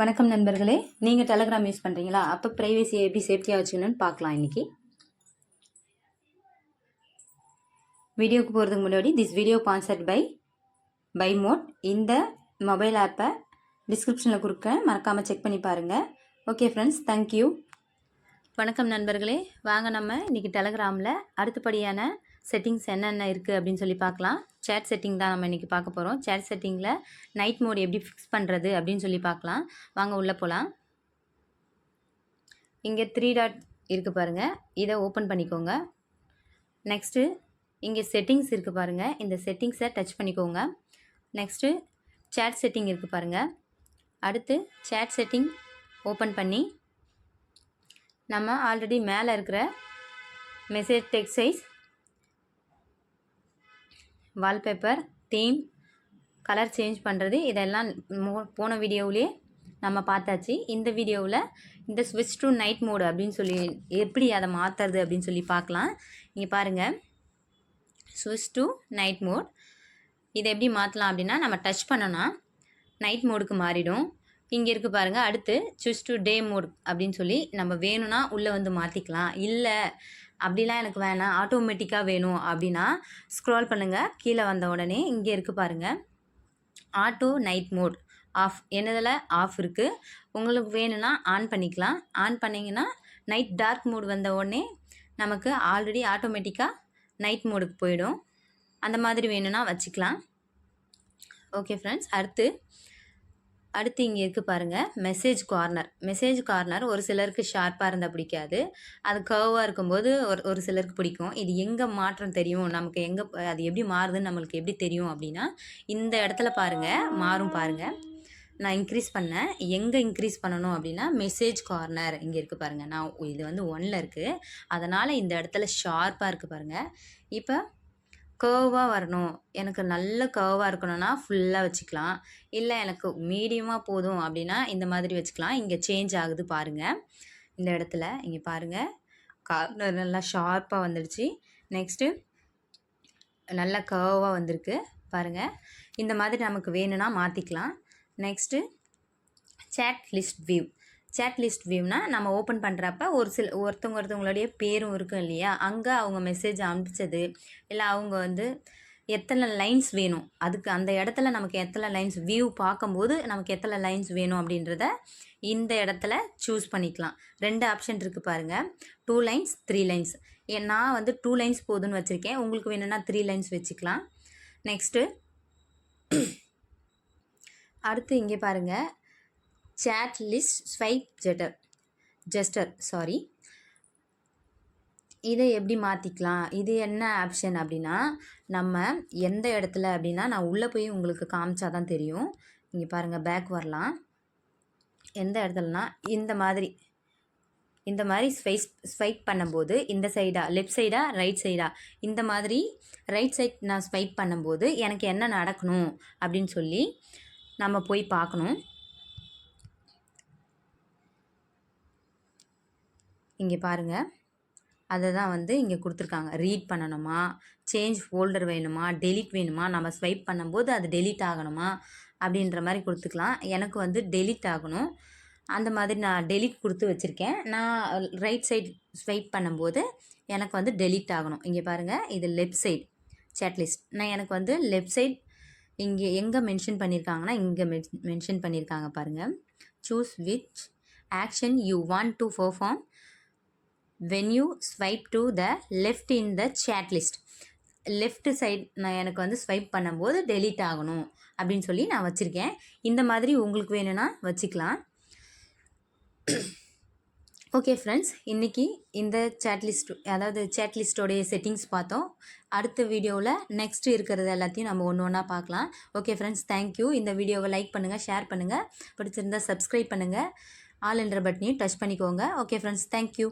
வணக்கம் நண்பர்களே. நீங்கள் டெலகிராம் யூஸ் பண்ணுறீங்களா அப்போ ப்ரைவேசியை எப்படி சேஃப்டியாக வச்சுக்கணும்னு பார்க்கலாம் இன்றைக்கி வீடியோக்கு போகிறதுக்கு முன்னாடி this video sponsored by by mode இந்த மொபைல் ஆப்பை டிஸ்கிரிப்ஷனில் கொடுக்க மறக்காமல் செக் பண்ணி பாருங்கள் ஓகே ஃப்ரெண்ட்ஸ் தேங்க்யூ வணக்கம் நண்பர்களே. வாங்க நம்ம இன்றைக்கி டெலகிராமில் அடுத்தபடியான செட்டிங்ஸ் என்னென்ன இருக்குது அப்படின்னு சொல்லி பார்க்கலாம். சேட் செட்டிங் தான் நம்ம இன்றைக்கி பார்க்க போகிறோம் சேட் செட்டிங்கில் நைட் மோட் எப்படி ஃபிக்ஸ் பண்ணுறது அப்படின்னு சொல்லி பார்க்கலாம். வாங்க உள்ளே போகலாம் இங்கே த்ரீ டாட் இருக்குது பாருங்கள் இதை ஓப்பன் பண்ணிக்கோங்க. நெக்ஸ்ட்டு இங்கே செட்டிங்ஸ் இருக்குது பாருங்கள் இந்த செட்டிங்ஸை டச் பண்ணிக்கோங்க. நெக்ஸ்ட்டு சேட் செட்டிங் இருக்குது பாருங்கள் அடுத்து சேட் செட்டிங் ஓப்பன் பண்ணி நம்ம ஆல்ரெடி மேலே இருக்கிற message text size wallpaper theme colour change பண்ணுறது இதெல்லாம் மோ- போன வீடியோவிலே நம்ம பார்த்தாச்சு. இந்த வீடியோவில் இந்த ஸ்விட்ச் டு நைட் மோடு அப்படின்னு சொல்லி எப்படி அதை மாற்றுறது அப்படின்னு சொல்லி பார்க்கலாம். இங்கே பாருங்கள் ஸ்விட்ச் டு நைட் மோட் இதை எப்படி மாற்றலாம் அப்படின்னா நம்ம டச் பண்ணோன்னா நைட் மோடுக்கு மாறிடும். இங்கே இருக்குது பாருங்கள் அடுத்து சுவிச் டு டே மோட் அப்படின்னு சொல்லி நம்ம வேணும்னா உள்ளே வந்து மாற்றிக்கலாம் இல்லை அப்படிலாம் எனக்கு வேணாம். ஆட்டோமேட்டிக்காக வேணும் அப்படின்னா ஸ்க்ரால் பண்ணுங்கள் கீழே வந்த உடனே இங்கே இருக்குது பாருங்கள் ஆட்டோ நைட் மோட் ஆஃப் என்னதில்? ஆஃப் இருக்குது உங்களுக்கு வேணும்னா ஆன் பண்ணிக்கலாம். ஆன் பண்ணிங்கன்னா நைட் டார்க் மோட் வந்த உடனே நமக்கு ஆல்ரெடி ஆட்டோமேட்டிக்காக நைட் மோடுக்கு போயிடும். அந்த மாதிரி வேணும்னா வச்சுக்கலாம். ஓகே ஃப்ரெண்ட்ஸ் அடுத்து அடுத்து இங்கே இருக்குது பாருங்கள் மெசேஜ் கார்னர் மெசேஜ் கார்னர் ஒரு சிலருக்கு ஷார்ப்பாக இருந்தால் பிடிக்காது. அது கர்வாக இருக்கும்போது ஒரு ஒரு சிலருக்கு பிடிக்கும். இது எங்கே மாற்றம் தெரியும்? நமக்கு எங்கே அது எப்படி மாறுதுன்னு நம்மளுக்கு எப்படி தெரியும் அப்படின்னா இந்த இடத்துல பாருங்கள் மாறும் பாருங்கள் நான் இன்க்ரீஸ் பண்ணேன். எங்கே இன்க்ரீஸ் பண்ணணும் அப்படின்னா மெசேஜ் கார்னர் இங்கே இருக்குது பாருங்கள் நான் இது வந்து ஒன்னில் இருக்குது அதனால் இந்த இடத்துல ஷார்ப்பாக இருக்குது பாருங்கள் இப்போ கர்வாக வரணும். எனக்கு நல்ல கர்வாக இருக்கணும்னா ஃபுல்லாக வச்சுக்கலாம். இல்லை எனக்கு மீடியமாக போதும் அப்படின்னா இந்த மாதிரி வச்சுக்கலாம். இங்கே சேஞ்ச் ஆகுது பாருங்கள் இந்த இடத்துல இங்கே பாருங்கள் கார்னர் நல்லா ஷார்ப்பாக வந்துடுச்சு. நெக்ஸ்ட்டு நல்லா கர்வாக வந்திருக்கு. பாருங்கள் இந்த மாதிரி நமக்கு வேணும்னா மாற்றிக்கலாம் next chat list view chat list வியூனா நம்ம ஓப்பன் பண்ணுறப்ப ஒரு சில ஒருத்தவங்க ஒருத்தவங்களுடைய பேரும் இருக்கும் இல்லையா? அங்கே அவங்க மெசேஜ் அனுப்பிச்சது. இல்லை அவங்க வந்து எத்தனை லைன்ஸ் வேணும்? அதுக்கு அந்த இடத்துல நமக்கு எத்தனை லைன்ஸ் வியூ பார்க்கும்போது நமக்கு எத்தனை லைன்ஸ் வேணும் அப்படின்றத இந்த இடத்துல சூஸ் பண்ணிக்கலாம். ரெண்டு ஆப்ஷன் இருக்குது பாருங்கள் டூ லைன்ஸ் த்ரீ லைன்ஸ் நான் வந்து டூ லைன்ஸ் போதுன்னு வச்சுருக்கேன். உங்களுக்கு வேணும்னா த்ரீ லைன்ஸ் வச்சுக்கலாம். நெக்ஸ்ட்டு அடுத்து இங்கே பாருங்கள் chat list swipe gesture gesture sorry இதை எப்படி மாற்றிக்கலாம் இது என்ன ஆப்ஷன் அப்படின்னா நம்ம எந்த இடத்துல அப்படின்னா நான் உள்ளே போய் உங்களுக்கு காமிச்சா தான் தெரியும். இங்கே பாருங்கள் பேக் வரலாம். எந்த இடத்துலனா இந்த மாதிரி இந்த மாதிரி ஸ்வைஸ் ஸ்வைப் பண்ணும்போது இந்த சைடாக லெஃப்ட் சைடாக ரைட் சைடா இந்த மாதிரி ரைட் சைட் நான் ஸ்வைப் பண்ணும்போது எனக்கு என்ன நடக்கணும் அப்படின்னு சொல்லி நம்ம போய் பார்க்கணும். இங்கே பாருங்கள் அதை தான் வந்து இங்கே கொடுத்துருக்காங்க. ரீட் பண்ணணுமா? சேஞ்ச் ஃபோல்டர் வேணுமா? டெலிட் வேணுமா? நம்ம ஸ்வைப் பண்ணும்போது அது டெலிட் ஆகணுமா? அப்படின்ற மாதிரி கொடுத்துக்கலாம். எனக்கு வந்து டெலிட் ஆகணும். அந்த மாதிரி நான் டெலிட் கொடுத்து வச்சுருக்கேன். நான் ரைட் சைடு ஸ்வைப் பண்ணும்போது எனக்கு வந்து டெலிட் ஆகணும். இங்கே பாருங்கள் இது லெஃப்ட் சைடு சேட்லிஸ்ட் நான் எனக்கு வந்து லெஃப்ட் சைட் இங்கே எங்கே மென்ஷன் பண்ணியிருக்காங்கன்னா இங்கே மென்ஷன் பண்ணியிருக்காங்க பாருங்கள் choose which action you want to perform when you swipe to the left in the chat list left side நான் எனக்கு வந்து ஸ்வைப் பண்ணும்போது டெலீட் ஆகணும் அப்படின்னு சொல்லி நான் வச்சுருக்கேன். இந்த மாதிரி உங்களுக்கு வேணும்னா வச்சுக்கலாம். ஓகே ஃப்ரெண்ட்ஸ் இன்றைக்கி இந்த சேட் லிஸ்ட் அதாவது சேட் லிஸ்ட்டோடைய செட்டிங்ஸ் பார்த்தோம். அடுத்த வீடியோவில் நெக்ஸ்ட் இருக்கிறது எல்லாத்தையும் நம்ம ஒன்று ஒன்றா பார்க்கலாம். ஓகே ஃப்ரெண்ட்ஸ் தேங்க்யூ இந்த வீடியோவை லைக் பண்ணுங்கள் ஷேர் பண்ணுங்கள் பிடிச்சிருந்தா சப்ஸ்கிரைப் பண்ணுங்கள் ஆல் என்ற பட்டனையும் டச் பண்ணிக்கோங்க. Okay friends thank you